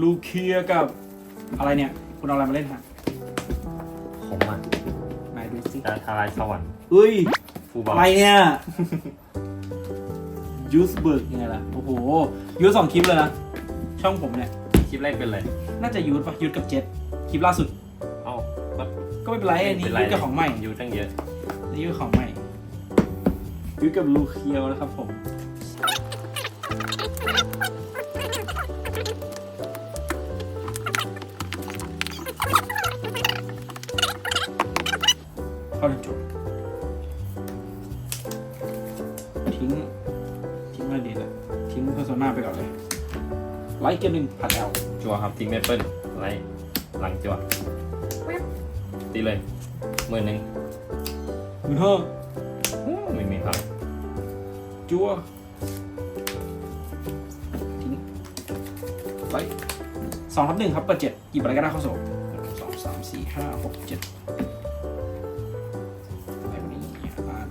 ลูเคียกับอะไรเนี่ย คุณเอาอะไรมาเล่นฮะผมอะไหนดูสิจะทลายสวรรค์เฮ้ย ฟูบอลอะไรเนี่ย ยูสเบิร์กยังไงล่ะ โอ้โห ยูสสองคลิปเลยนะ ช่องผมเนี่ย คลิปแรกเป็นเลยน่าจะยูสปะยูสกับเจ็ตคลิปล่าสุด เอ้าก็ก็ไม่เป็นไรอันนี้เป็นไรยูสกับของใหม่ยูตั้งเยอะ นี่ยูสของใหม่ยูสกับลูเคียวนะครับผม เข้าถึงจุดทิ้ง ทิ้งอะไรดีล่ะทิ้งเพอร์โซนาไปก่อนเลย ไลท์เกมหนึ่งผัดแอลจัวครับทิ้งเมเปิลไลท์หลังจัวตีเลยหมื่นหนึ่งมือเฮ้ออู้ไม่มีครับจัวทิ้งไลท์สองทับหนึ่งครับเปิดเจ็ดหยิบอะไรก็ได้เข้าโซ่สองสามสี่ห้าหกเจ็ดแบบนี้อ่า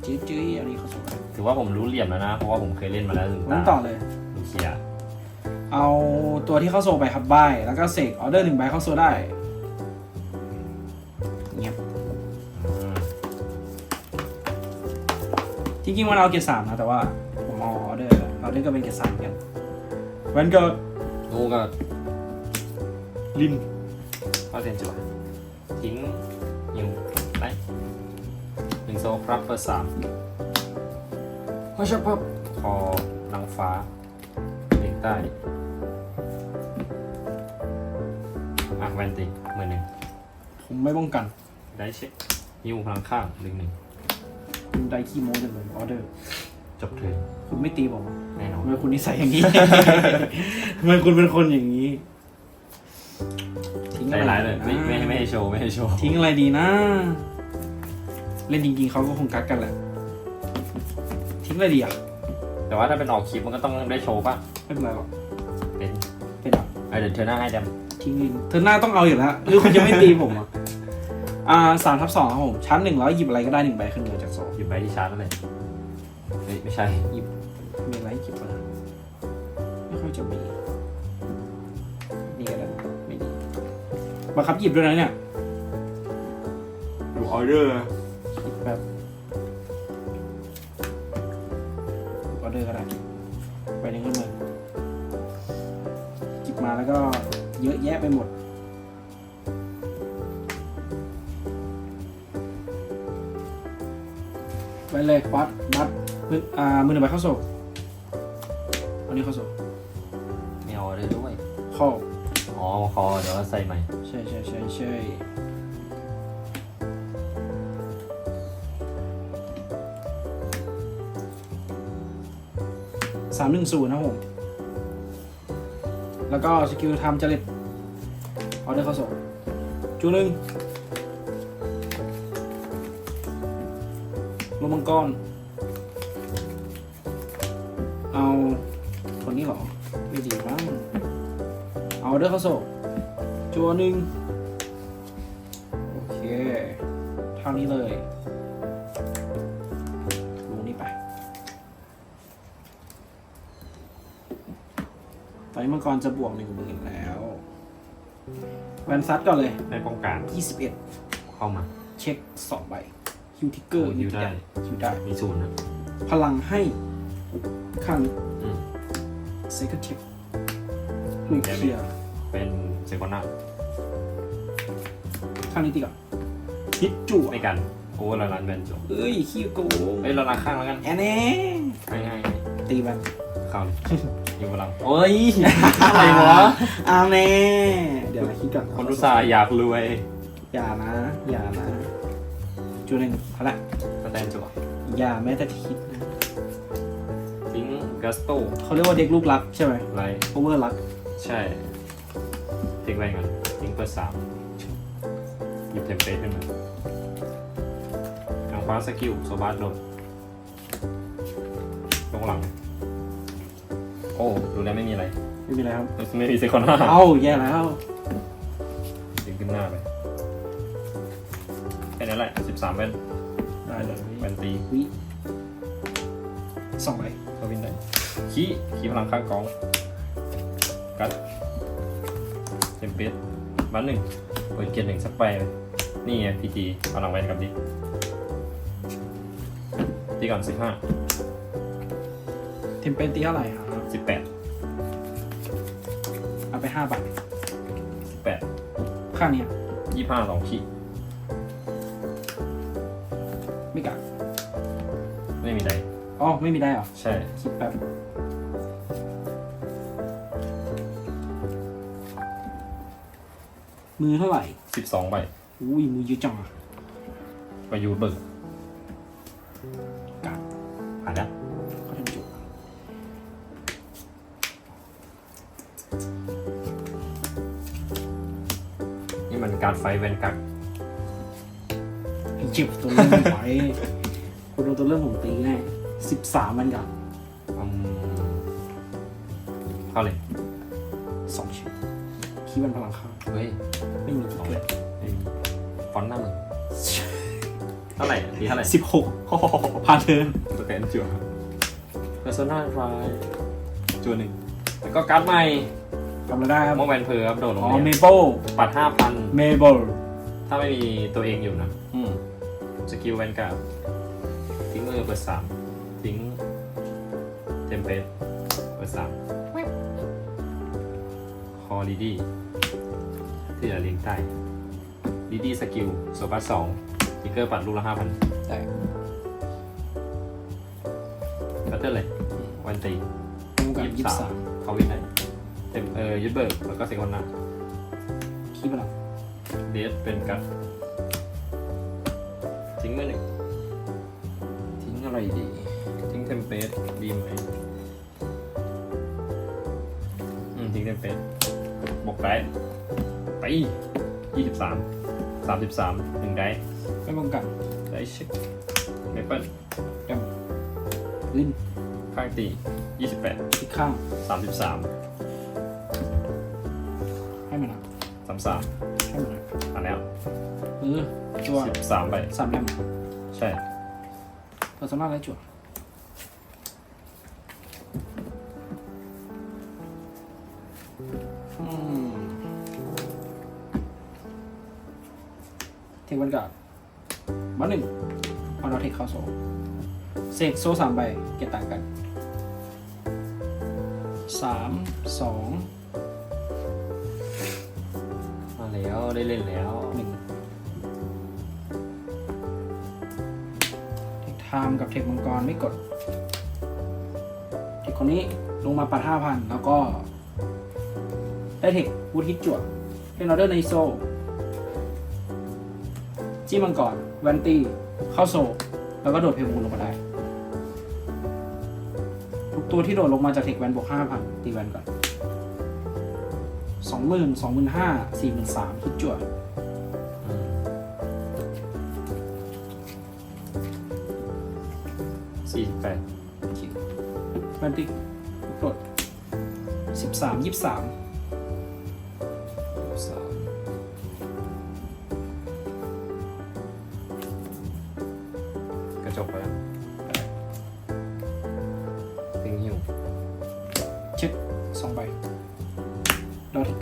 จื้อจื้ออันนี้เข้าโซ่ไปถือว่าผมรู้เหลี่ยมแล้วนะ เพราะว่าผมเคยเล่นมาแล้วถึงผมต่อเลยลูเคียเอาตัวที่เข้าโซ่ไปครับบ้ายแล้วก็เสกออเดอร์หนึ่งใบเข้าโซ่ได้เงียบอืมจริงๆมันเอาเกียร์สามนะแต่ว่าผมเอาออเดอร์ออเดอร์ก็เป็นเกียร์สามกันแวนเกิดงูก็ลินเข้าเซนจัว ซครับเบอร์สามมาชับพับคอนางฟ้าเด็กใต้อะแวนตีหมื่นหนึ่งผมไม่ป้องกันได้เช็คฮิวพลังข้างหนึ่งหนึ่งคุณได้ขี้โม้จังเลยออเดอร์จบเทิร์นคุณไม่ตีผมอะแน่นอนทำไมคุณนิสัยอย่างนี้ ทำไมคุณเป็นคนอย่างนี้ ทิ้งใจอะไรร้ายเลยดีไม่นะไม่ไม่ให้โชว์ไม่ให้โชว์ ทิ้งอะไรดีนะ เล่นจริงๆเขาก็คงกัดกันแหละ ทิ้งอะไรดีอะแต่ว่าถ้าเป็นออกคลิปมันก็ต้องได้โชว์ป่ะ ไม่เป็นไรหรอกเป็นเป็นอะไอะเดี๋ยวเธอหน้าให้ดทิ้งลินเธอหน้าต้องเอาอยู่แล้วหรือคุณจะไม่ตีผมอะอ่าสามทับสองครับผมชั้นหนึ่งแล้วหยิบอะไรก็ได้หนึ่งใบขึ้นเลยจากโซ่ำหยิบใบที่ชาร์จนั่นเลยเฮ้ยไม่ใช่หยิบมีอะไรให้หยิบบ้างไม่ค่อยจะมีนี่ก็ได้ไม่ดีบังคับหยิบด้วยนะเนี่ยดูออเดอร์ เดอร์ก็ได้ไปหนึ่งขึ้นมาจิบมาแล้วก็เยอะแยะไปหมด ไปเลยวัดนัดมืออ่ามือหนึ่งใบเข้าโซ่อันนี้เข้าโซ่ไม่เอาออเดอร์ด้วยเข้าอ๋อคอเดี๋ยวใส่ใหม่ ใช่ใช่ใช่ใช่ สามหนึ่งศูนย์นะผม แล้วก็สกิลทำจริตออเดอร์เข้าส่งจูหนึ่งลงมังกร เอาคนนี้เหรอ ไม่ดีมั้งเอาเดอร์เข้าส่งจัวหนึ่ง ตอนนี้มังกรจะบวกหนึ่งหมื่นแล้วแวนซัดก่อนเลยไม่ป้องกัน21เข้ามา เช็คสองใบฮิวทิกเกอร์โอ้ฮิวได้ฮิวได้ มีศูนย์นะ พลังให้ข้างนี้อืมเซคันเช็คลูเคลียร์เป็นเซคอนนาข้างนี้ตีก่อนฮิตจั่วไม่กันโอ้ละลันแบนจบเอ้ยขี้โกงเอ้ยละลันข้างแล้วกันแอนแน่ให้ให้ให้ตีไปเข้าเลยยิงพลังโอ้ยอะไรวะอาแน่เดี๋ยวนะคิดก่อนคนอุตส่าห์อยากรวย อย่านะ อย่านะจูหนึ่งเอาละสแตนจัวอย่าแม้แต่คิดนะทิ้งกัสโตเขาเรียกว่าเด็กลูกรักใช่ไหมไลท์โอเวอร์รัก ใช่ทิ้งอะไรกันทิ้งเปิดสามหยิบเทมเพลตขึ้นมาทางฟ้าสกิลโซบาสโดดลงหลัง โอ้ดูแล้วไม่มีอะไร ไม่มีอะไรครับ ไม่มีเซคอนห้าเอ้าแย่แล้วดึงขึ้นหน้าไปแค่นั้นแหละสิบสามเว้นได้เลยแวนตีวิสองใบก็วินได้ขี้ขี้พลังข้างกอง กัดมเพลตบัตหนึ่งเปิดเกียร์หนึ่งสักไปเลยนี่ไงพีจีเอาหลังแวนกับดิตีก่อนสิบห้าเทมเป็นตีเท่าไหร่ครับ สิบแปดเอาไปห้าบาทสิบแปดข้างเนี้ยยี่ห้าสองขีดไม่กัดไม่มีใดอ๋อไม่มีได้เหรอใช่คิดแป๊บมือเท่าไหร่สิบสองใบอุ้ยมือเยอะจังอะประยูเบิร์กั มันการดไฟเวนกักไอ้เจ็บตัวเริ่มไหวคุณโดนตัวเริ่มผมตีแน่สิบสามมันกับอืมเข้าเลยสองชิ้นคีย์วันพลังข้างเฮ้ยไม่มีสที่องเกิเลดยเฮ้ยฟอนต์หน้ามึงเท่าไหร่ดีเท่าไหร่สิบหกพาเทิร์นสแกนจั่ว Persona r i จั่วหนึ่งแล้วก็การ์ดใหม่ กำลังได้ครับโมแวนเพอร์อัพโดดลงอ๋อเมเนี่ยเปิลปัดห้าพันเมเปิลถ้าไม่มีตัวเองอยู่นะอืมสกิลแวนการ์ดทิ้งมือเปิดสามทิ้งเทมเพลตเปิดสามคอลีดี้ที่เหลือลิงก์ใต้ลีดี้สกิลโซบัสสองทิกเกอร์ปัดลูกละห้าพันแต่บัตเตอร์เลยวันตีตรงกับยี่ยี่สิสิบบสาสามมเขาวินได้ เต็มเออยึดเบิร์กแล้วก็เซคอนนาคีย์พลังเดสเป็นกัดทิ้งมือหนึ่งทิ้งอะไรดี ทิ้งเทมเพลตดีไหมอืมทิ้งเทมเพลตบวกได้ไปยี่สิบสามสามสิบสามหนึ่งได้ไม่ป้องกันได้เช็คเมเปิลดำลิ้นข้างตียี่สิบแปดที่ข้างสามสิบสามามสามให้มันนะผ่านแล้วเออจั่วสิบสามใบสามแต้มใช่เพอร์ซนาและจั่วอืมเทควันการ์ดมาหนึ่งเอาเราเทคเข้าโซเสกโซสามใบเก็บต่างกันสามสอง ได้เล่นแล้วหนึ่งเทคไทม์กับเทคมังกรไม่กด เทคคนนี้ลงมาปัดห้าพันแล้วก็ ได้เทควูดฮิตจั่วเป็นออเดอร์ในโซจี้มังกรแวนตี้เข้าโซแล้วก็โดดเพลมูลลงมาได้ ทุกตัวที่โดดลงมาจากเทคแวนบวกห้าพันตีแวนก่อน สองหมื่นสองหมื่นห้าสี่หมื่นสามฮิตจั่วสี่สิบแปดคิดมันติกดสิบสามยี่สามสามกระจกไปแล้ว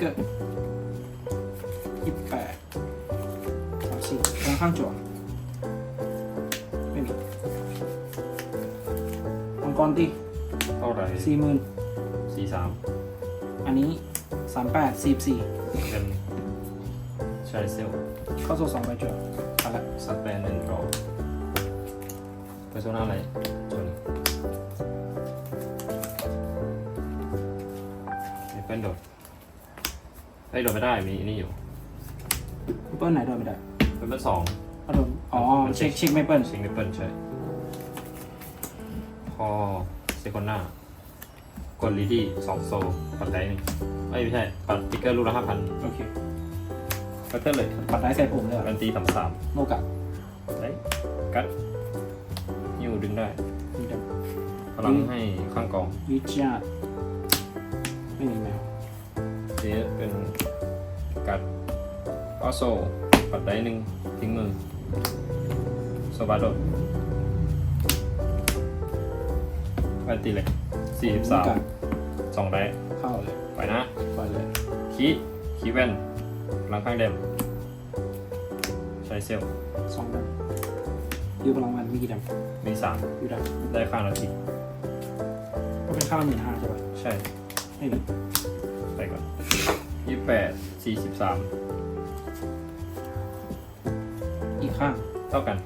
ดอทิกเกอร์ยี่แปดสามสี่ข้างข้างจั่วไม่มีมังกรตีเท่าไหร่สี่หมื่นสี่สามอันนี้สามแปดสี่สี่เป็นชายเซลเข้าโซ่สองใบจั่วเอาละสแปนหนึ่งรอไปโซน่าอะไรจนนี่เป็นโดด ไอ้ยโดดไม่ได้มีอันนี่อยู่เปิ้ลไหนโดนไม่ได้เป็นเป็นสองเอาโดนอ๋อเช็คเช็คไม่เปิ้ลชิงนิปเปิลใช่พอเซคอนหน้ากดลีดี้สองโซปัดได้หนึ่งเอ้ยไม่ใช่ ปัดติ๊กเกอร์ลูกละห้าพันโอเคก็เตอร์เลยปัดได้ใส่ผมเลยเหรอการันตีสามสามโนกะได้กัดยิวดึงได้มีดับพลังให้ข้างกองยูจาดไม่มีแมวเจเป็นกัด ออโซปัดได้หนึ่งทิ้งมือโซบาโดดการตีเลยสี่สิบสามโนกะสองได้เข้าเลยไปนะไปเลยคีคีเวนพลังข้างเดมใช้เซลลสองดำยูพลังมันมีกี่ดำมีสามยูดได้ข้างละทีำก็เป็นค่าละหมื่นห้าใช่ปะใช่ไม่มีไปก่อนยี่แปดสี่สิบสามอีก ข้างเท่ากัน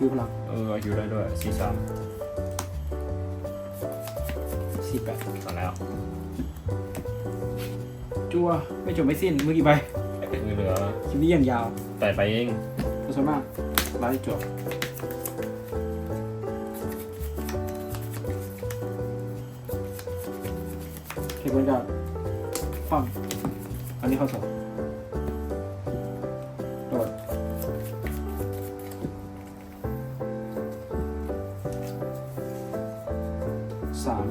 ยูพลังเอออยู่ได้ด้วยสี่สามสี่แปดมาแล้ว จัวไม่จบไม่สิ้นเมื่อกี่ใบมือเหลือคลิปนี้ยังยาวแต่ไปเองขอบคุณมากไลฟ์จบ เทปบนดาความอันนี้เข้าสองโดดสาม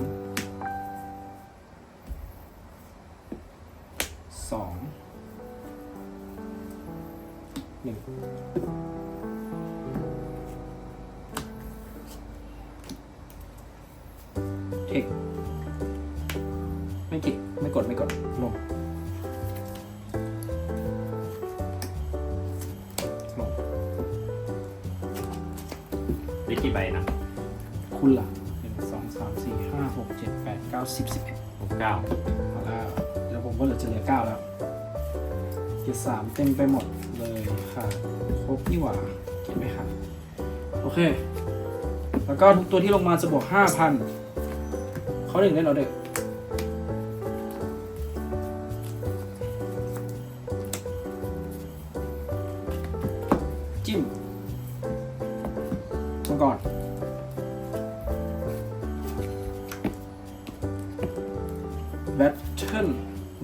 สองหนึ่ง สิบสิบเอ็ดหกเก้าเอาแล้วแล้วผมก็เหลือจะเหลือเก้าแล้วเกียร์สามเต็มไปหมดเลยค่ะ ครบนี่หว่าเก็บไหมค่ะโอเค แล้วก็ทุกตัวที่ลงมาจะบวกห้าพันเขาหนึ่งได้เราเด็ก บทเทิล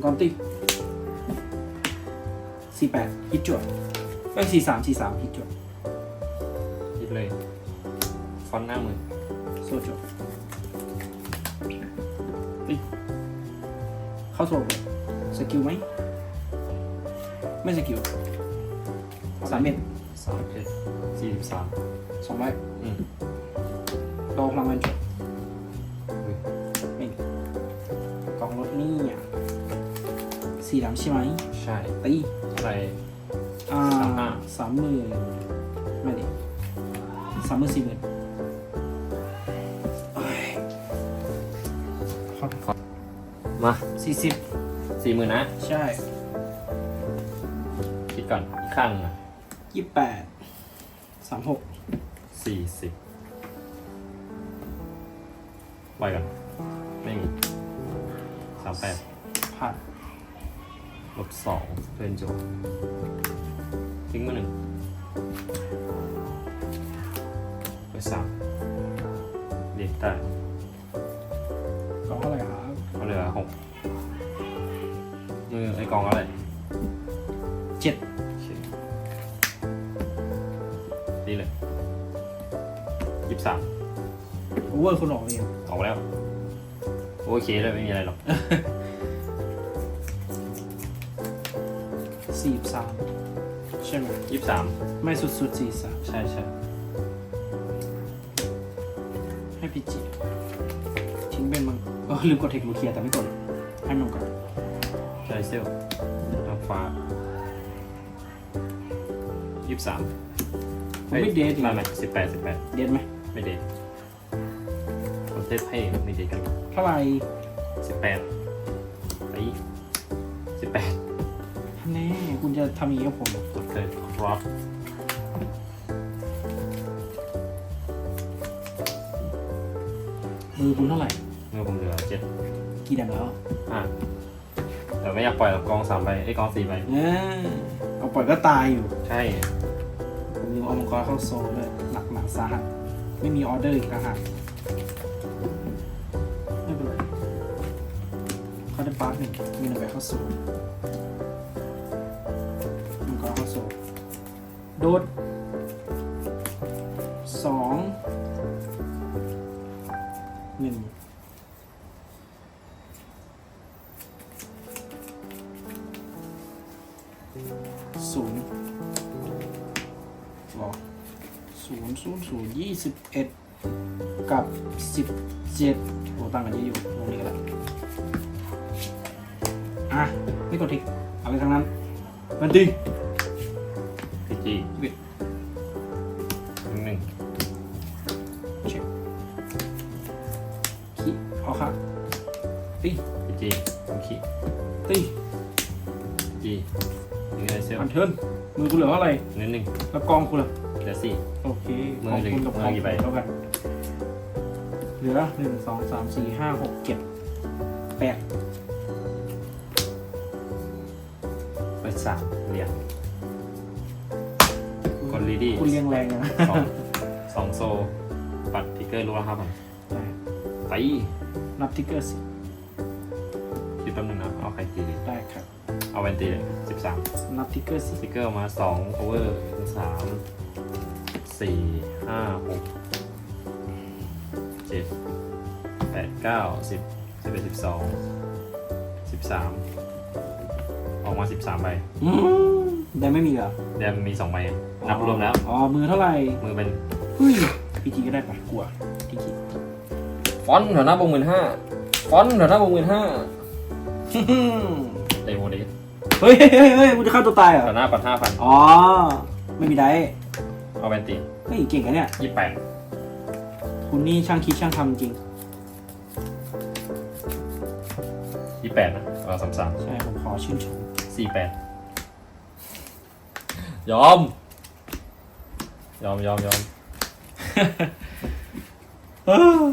กอนติสี่แปดฮิตจวดเอ้ยสี่สามสี่สามฮิตจวดคิดเลย ฟอนต์หน้ามือโซจวดเอ้ยเข้าโซเลยสกิลไหม ไม่สกิลสามเม็ดสามเจ็ดสี่สิบสามสองใบอืมดอกพลังมันจวด นี่อะสี่ดำใช่ไหมใช่ตีเท่าไหรอ่าสามห้าสามหมื่นไม่ดิสามหมื่นสี่หมื่นเอ้ยครับมาสี่สิบสี่หมื่นนะ ใช่ คิดก่อนอีกข้างหนึ่งอะยี่แปดสามหกสี่สิบไว้ก่อน ไม่มีสามแปด ผ่านลบสองเพื่อนโจทิ้งมาหนึ่งไปสามเรียกได้กองเท่าไหร่ครับก็เหลือหกมือไอ้กองอะไรเจ็ดโอเคดีเลยยี่สิบสามโอเวอร์คุณออกเองออกแล้ว โอเคเลยไม่มีอะไรหรอก สี่สามใช่ไหมยี่สิบสามไม่สุดสุดสี่สามใช่ใช่ให้พีจีทิ้งเป็นมังเออลืมกดเทคโลเคียแต่ไม่กดให้มันก่อนใช่เซลลทางฟ้ายี่สิบสามผมไม่เดทอีกไม่ไม่สิบแปดสิบแปดเดทไหมไม่เดทคนเทสให้ไม่เดทกันเท่าไหร่สิบแปด ทำอย่างนี้กับผมกดเลยครอสมือคุณเท่าไหร่เมื่อผมเหลือเจ็ดกี่ดังแล้วอะแต่ไม่อยากปล่อยกับกองสามใบไอ้กองสี่ใบเออเอาปล่อยก็ตายอยู่ใช่ผมลืมเอามังกรเข้าโซลเลยหนักหนาสาหัสไม่มีออเดอร์อีกต่างหากไม่เป็นไรเขาได้ปาร์ตหนึ่งมีหนึ่งไปเข้าโซล โดดสองหนึ่งศูนย์หรอศูนย์ศูนย์ศูนย์ยี่สิบเอ็ดกับสิบเจ็ดโอ้ต่างกันเยอะอยู่ตรงนี้ก็ได้อะไม่กดทิกอะไรทั้งนั้นมันตี จีโอเคตีพีจีนี่ไงเซลอันเทิร์นมือกูเหลือเท่าไหร่หนึ่งหนึ่งแล้วกองกูเหลือเหลือสี่ โอเคมือขอบหนึ่งคุณกับมืขอองกี่ใบ เท่ากันเหลือหนึ่งสองสามสี่ห้าหกเจ็ดแปดเปิดสามเรียงกด ready คุณเรียงแรงนะสองสองโซ ปัดทิกเกอร์รู้แล้วครับผมได้ไปนับทิกเกอร์สิคิดแป๊บนึงนะเอาใครตีดีได้ครับ เอาแวนตีเลยสิบสามนับทิกเกอร์สิทิกเกอร์มาสองโอเวอร์สามสี่ห้าหกเจ็ดแปดเก้าสิบสิบเอ็ดสิบสองสิบสามออกมาสิบสามใบอืมได้ไม่มีเหรอเดี๋ยวมีสองใบนับรวมแล้ว อ๋อ มือเท่าไหร่มือเป็นเฮ้ยพีจีก็ได้ปะกลัวพีจีฟอนต์แถวหน้าบงหมื่นห้าฟอนต์แถวหน้าบงหมื่นห้า เตโมเดสเฮ้ยเฮ้ยเฮ้ยเฮ้ยมึงจะฆ่าตัวตายเหรอแถวหน้าปัดห้าพันอ๋อ ไม่มีได้เอาแวนตีเฮ้ยเก่งกันเนี่ย ยี่แปดคุณนี่ช่างคิดช่างทำจริง ยี่แปดนะเอาสามสามใช่ ผมขอชื่นชม สี่แปดยอม ยอมยอมยอมเออ